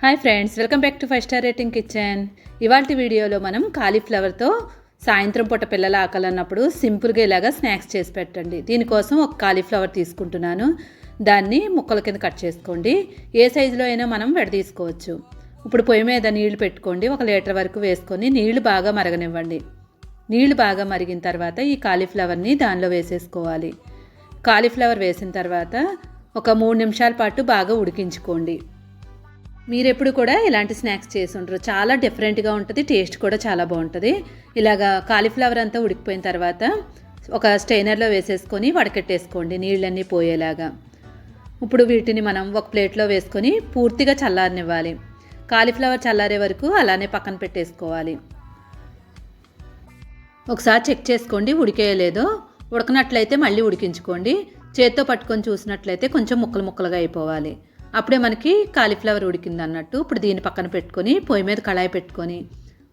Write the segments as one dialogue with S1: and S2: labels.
S1: Hi friends welcome back to five star rating kitchen. ఇవాళ వీడియోలో మనం కాలీఫ్లవర్తో సాయంత్రం పూట పిల్లల ఆకలన్నప్పుడు సింపుల్గా ఇలాగా స్నాక్స్ చేసి పెట్టండి. దీనికోసం ఒక కాలీఫ్లవర్ తీసుకుంటున్నాను. దాన్ని ముక్కల కింద కట్ చేసుకోండి. ఏ సైజులో అయినా మనం విడదీసుకోవచ్చు ఇప్పుడు పొయ్యి మీద నీళ్ళు పెట్టుకోండి. ఒక లీటర్ వరకు వేసుకొని నీళ్ళు బాగా మరగనివ్వండి. నీళ్ళు బాగా మరిగిన తర్వాత ఈ కాలీఫ్లవర్ని దానిలో వేసేసుకోవాలి. కాలీఫ్లవర్ వేసిన తర్వాత ఒక మూడు నిమిషాల పాటు బాగా ఉడికించుకోండి. మీరు ఎప్పుడు కూడా ఇలాంటి స్నాక్స్ చేసి ఉంటారు చాలా డిఫరెంట్గా ఉంటుంది టేస్ట్ కూడా చాలా బాగుంటుంది. ఇలాగా కాలీఫ్లవర్ అంతా ఉడికిపోయిన తర్వాత ఒక స్టైనర్లో వేసేసుకొని వడకెట్టేసుకోండి నీళ్ళన్నీ పోయేలాగా. ఇప్పుడు వీటిని మనం ఒక ప్లేట్లో వేసుకొని పూర్తిగా చల్లారనివ్వాలి. కాలీఫ్లవర్ చల్లారే వరకు అలానే పక్కన పెట్టేసుకోవాలి. ఒకసారి చెక్ చేసుకోండి ఉడికేయలేదో ఉడకనట్లయితే మళ్ళీ ఉడికించుకోండి. చేత్తో పట్టుకొని చూసినట్లయితే కొంచెం ముక్కలు ముక్కలుగా అయిపోవాలి. అప్పుడే మనకి కాలీఫ్లవర్ ఉడికింది అన్నట్టు. ఇప్పుడు దీన్ని పక్కన పెట్టుకొని పొయ్యి మీద కళాయి పెట్టుకొని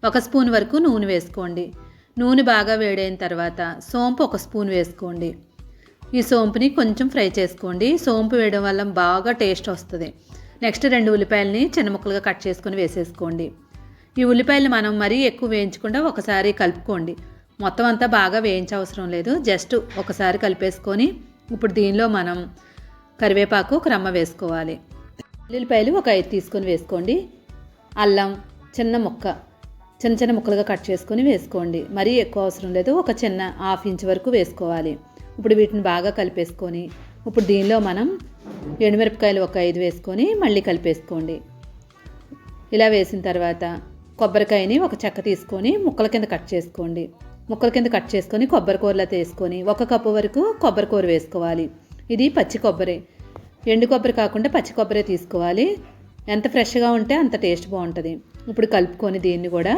S1: ఒక స్పూన్ వరకు నూనె వేసుకోండి. నూనె బాగా వేడైన తర్వాత సోంపు ఒక స్పూన్ వేసుకోండి. ఈ సోంపుని కొంచెం ఫ్రై చేసుకోండి. సోంపు వేయడం వల్ల బాగా టేస్ట్ వస్తుంది. నెక్స్ట్ రెండు ఉల్లిపాయలని చిన్న ముక్కలుగా కట్ చేసుకొని వేసేసుకోండి. ఈ ఉల్లిపాయలు మనం మరీ ఎక్కువ వేయించకుండా ఒకసారి కలుపుకోండి. మొత్తం అంతా బాగా వేయించవసరం లేదు. జస్ట్ ఒకసారి కలిపేసుకొని ఇప్పుడు దీనిలో మనం కరివేపాకు ఒక రమ్మ వేసుకోవాలి. ఉల్లిపాయలు ఒక ఐదు తీసుకొని వేసుకోండి. అల్లం చిన్న ముక్క చిన్న చిన్న ముక్కలుగా కట్ చేసుకొని వేసుకోండి. మరీ ఎక్కువ అవసరం లేదు ఒక చిన్న హాఫ్ ఇంచ్ వరకు వేసుకోవాలి. ఇప్పుడు వీటిని బాగా కలిపేసుకొని ఇప్పుడు దీనిలో మనం ఎండుమిరపకాయలు ఒక ఐదు వేసుకొని మళ్ళీ కలిపేసుకోండి. ఇలా వేసిన తర్వాత కొబ్బరికాయని ఒక చెక్క తీసుకొని ముక్కల కింద కట్ చేసుకోండి. ముక్కల కింద కట్ చేసుకొని కొబ్బరి కూరలా తీసుకొని ఒక కప్పు వరకు కొబ్బరి కూర వేసుకోవాలి. ఇది పచ్చి కొబ్బరి. ఎండు కొబ్బరి కాకుండా పచ్చి కొబ్బరి తీసుకోవాలి. ఎంత ఫ్రెష్గా ఉంటే అంత టేస్ట్ బాగుంటుంది. ఇప్పుడు కలుపుకొని దీన్ని కూడా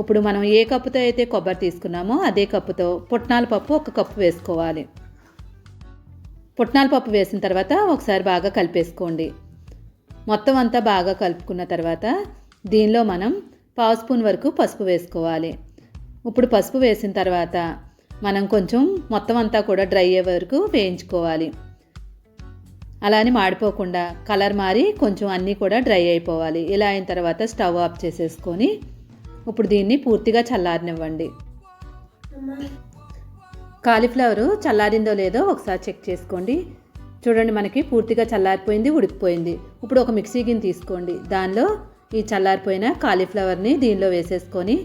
S1: ఇప్పుడు మనం ఏ కప్పుతో అయితే కొబ్బరి తీసుకున్నామో అదే కప్పుతో పుట్నాల పప్పు ఒక కప్పు వేసుకోవాలి. పుట్నాల పప్పు వేసిన తర్వాత ఒకసారి బాగా కలిపేసుకోండి. మొత్తం అంతా బాగా కలుపుకున్న తర్వాత దీనిలో మనం పావు స్పూన్ వరకు పసుపు వేసుకోవాలి. ఇప్పుడు పసుపు వేసిన తర్వాత మనం కొంచెం మొత్తం అంతా కూడా డ్రై అయ్యే వరకు వేయించుకోవాలి. అలా అని మాడిపోకుండా కలర్ మారి కొంచెం అన్నీ కూడా డ్రై అయిపోవాలి. ఇలా అయిన తర్వాత స్టవ్ ఆఫ్ చేసేసుకొని ఇప్పుడు దీన్ని పూర్తిగా చల్లారనివ్వండి. కాలీఫ్లవరు చల్లారిందో లేదో ఒకసారి చెక్ చేసుకోండి. చూడండి మనకి పూర్తిగా చల్లారిపోయింది ఉడికిపోయింది. ఇప్పుడు ఒక మిక్సీ గిన్నె తీసుకోండి. దానిలో ఈ చల్లారిపోయిన కాలీఫ్లవర్ని దీనిలో వేసేసుకొని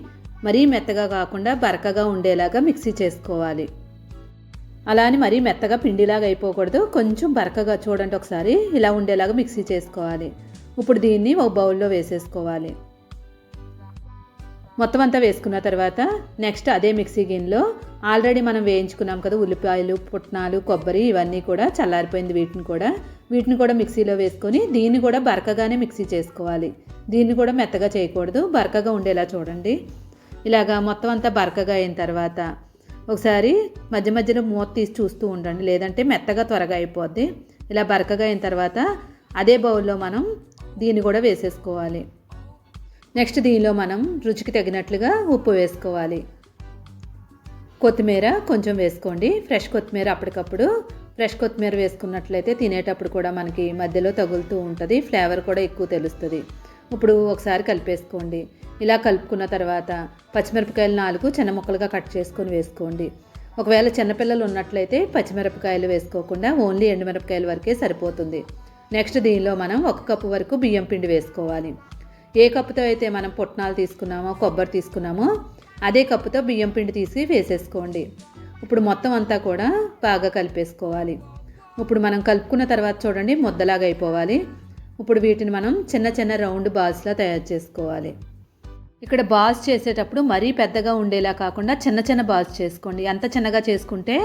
S1: మరీ మెత్తగా కాకుండా బరకగా ఉండేలాగా మిక్సీ చేసుకోవాలి. అలా అని మరీ మెత్తగా పిండిలాగా అయిపోకూడదు. కొంచెం బరకగా చూడండి ఒకసారి. ఇలా ఉండేలాగా మిక్సీ చేసుకోవాలి. ఇప్పుడు దీన్ని ఒక బౌల్లో వేసేసుకోవాలి. మొత్తం అంతా వేసుకున్న తర్వాత నెక్స్ట్ అదే మిక్సీ గిన్నెలో ఆల్రెడీ మనం వేయించుకున్నాం కదా ఉల్లిపాయలు పుట్నాలు కొబ్బరి ఇవన్నీ కూడా చల్లారిపోయింది వీటిని కూడా. వీటిని కూడా మిక్సీలో వేసుకొని దీన్ని కూడా బరకగానే మిక్సీ చేసుకోవాలి. దీన్ని కూడా మెత్తగా చేయకూడదు. బరకగా ఉండేలా చూడండి. ఇలాగా మొత్తం అంతా బరకగా అయిన తర్వాత ఒకసారి మధ్య మధ్యలో మూత తీసి చూస్తూ ఉండండి. లేదంటే మెత్తగా త్వరగా అయిపోద్ది. ఇలా బరకగా అయిన తర్వాత అదే బౌల్లో మనం దీన్ని కూడా వేసేసుకోవాలి. నెక్స్ట్ దీనిలో మనం రుచికి తగినట్లుగా ఉప్పు వేసుకోవాలి. కొత్తిమీర కొంచెం వేసుకోండి. ఫ్రెష్ కొత్తిమీర అప్పటికప్పుడు ఫ్రెష్ కొత్తిమీర వేసుకున్నట్లయితే తినేటప్పుడు కూడా మనకి మధ్యలో తగులుతూ ఉంటుంది. ఫ్లేవర్ కూడా ఎక్కువ తెలుస్తుంది. ఇప్పుడు ఒకసారి కలిపేసుకోండి. ఇలా కలుపుకున్న తర్వాత పచ్చిమిరపకాయలు నాలుగు చిన్న ముక్కలుగా కట్ చేసుకొని వేసుకోండి. ఒకవేళ చిన్నపిల్లలు ఉన్నట్లయితే పచ్చిమిరపకాయలు వేసుకోకుండా ఓన్లీ ఎండుమిరపకాయల వరకే సరిపోతుంది. నెక్స్ట్ దీనిలో మనం ఒక కప్పు వరకు బియ్యం పిండి వేసుకోవాలి. ఏ కప్పుతో అయితే మనం పుట్నాలు తీసుకున్నామో కొబ్బరి తీసుకున్నామో అదే కప్పుతో బియ్యం పిండి తీసి వేసేసుకోండి. ఇప్పుడు మొత్తం అంతా కూడా బాగా కలిపేసుకోవాలి. ఇప్పుడు మనం కలుపుకున్న తర్వాత చూడండి ముద్దలాగా అయిపోవాలి. ఇప్పుడు వీటిని మనం చిన్న చిన్న రౌండ్ బాల్స్లా తయారు చేసుకోవాలి. ఇక్కడ బాల్స్ చేసేటప్పుడు మరీ పెద్దగా ఉండేలా కాకుండా చిన్న చిన్న బాల్స్ చేసుకోండి. ఎంత చిన్నగా చేసుకుంటే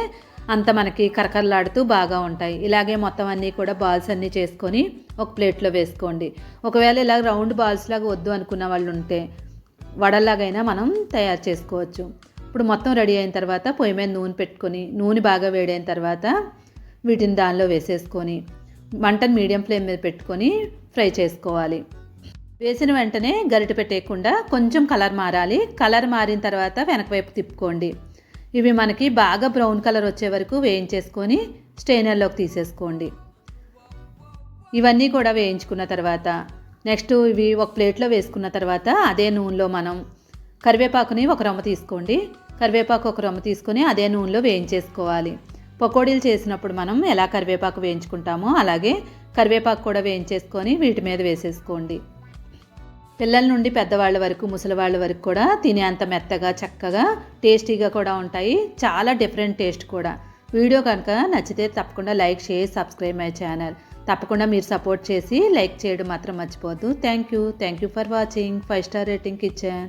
S1: అంత మనకి కరకరలాడుతూ బాగా ఉంటాయి. ఇలాగే మొత్తం అన్నీ కూడా బాల్స్ అన్నీ చేసుకొని ఒక ప్లేట్లో వేసుకోండి. ఒకవేళ ఇలా రౌండ్ బాల్స్ లాగా వద్దు అనుకున్న వాళ్ళు ఉంటే వడలాగైనా మనం తయారు చేసుకోవచ్చు. ఇప్పుడు మొత్తం రెడీ అయిన తర్వాత పొయ్యి మీద నూనె పెట్టుకొని నూనె బాగా వేడైన తర్వాత వీటిని దానిలో వేసేసుకొని మంటను మీడియం ఫ్లేమ్ మీద పెట్టుకొని ఫ్రై చేసుకోవాలి. వేసిన వెంటనే గరిట పెట్టేయకుండా కొంచెం కలర్ మారాలి. కలర్ మారిన తర్వాత వెనక వైపు తిప్పుకోండి. ఇవి మనకి బాగా బ్రౌన్ కలర్ వచ్చే వరకు వేయించేసుకొని స్టెయినర్లోకి తీసేసుకోండి. ఇవన్నీ కూడా వేయించుకున్న తర్వాత నెక్స్ట్ ఇవి ఒక ప్లేట్లో వేసుకున్న తర్వాత అదే నూనెలో మనం కరివేపాకుని ఒక రొమ్మ తీసుకోండి. కరివేపాకు ఒక రొమ్మ తీసుకొని అదే నూనెలో వేయించేసుకోవాలి. పకోడీలు చేసినప్పుడు మనం ఎలా కరివేపాకు వేయించుకుంటామో అలాగే కరివేపాకు కూడా వేయించేసుకొని వీటి మీద వేసేసుకోండి. పిల్లల నుండి పెద్దవాళ్ళ వరకు ముసలివాళ్ళ వరకు కూడా తినే అంత మెత్తగా చక్కగా టేస్టీగా కూడా ఉంటాయి. చాలా డిఫరెంట్ టేస్ట్ కూడా. వీడియో కనుక నచ్చితే తప్పకుండా like share subscribe my channel. తప్పకుండా మీరు సపోర్ట్ చేసి లైక్ చేయడం మాత్రం మర్చిపోద్దు thank you thank you for watching five star rating kitchen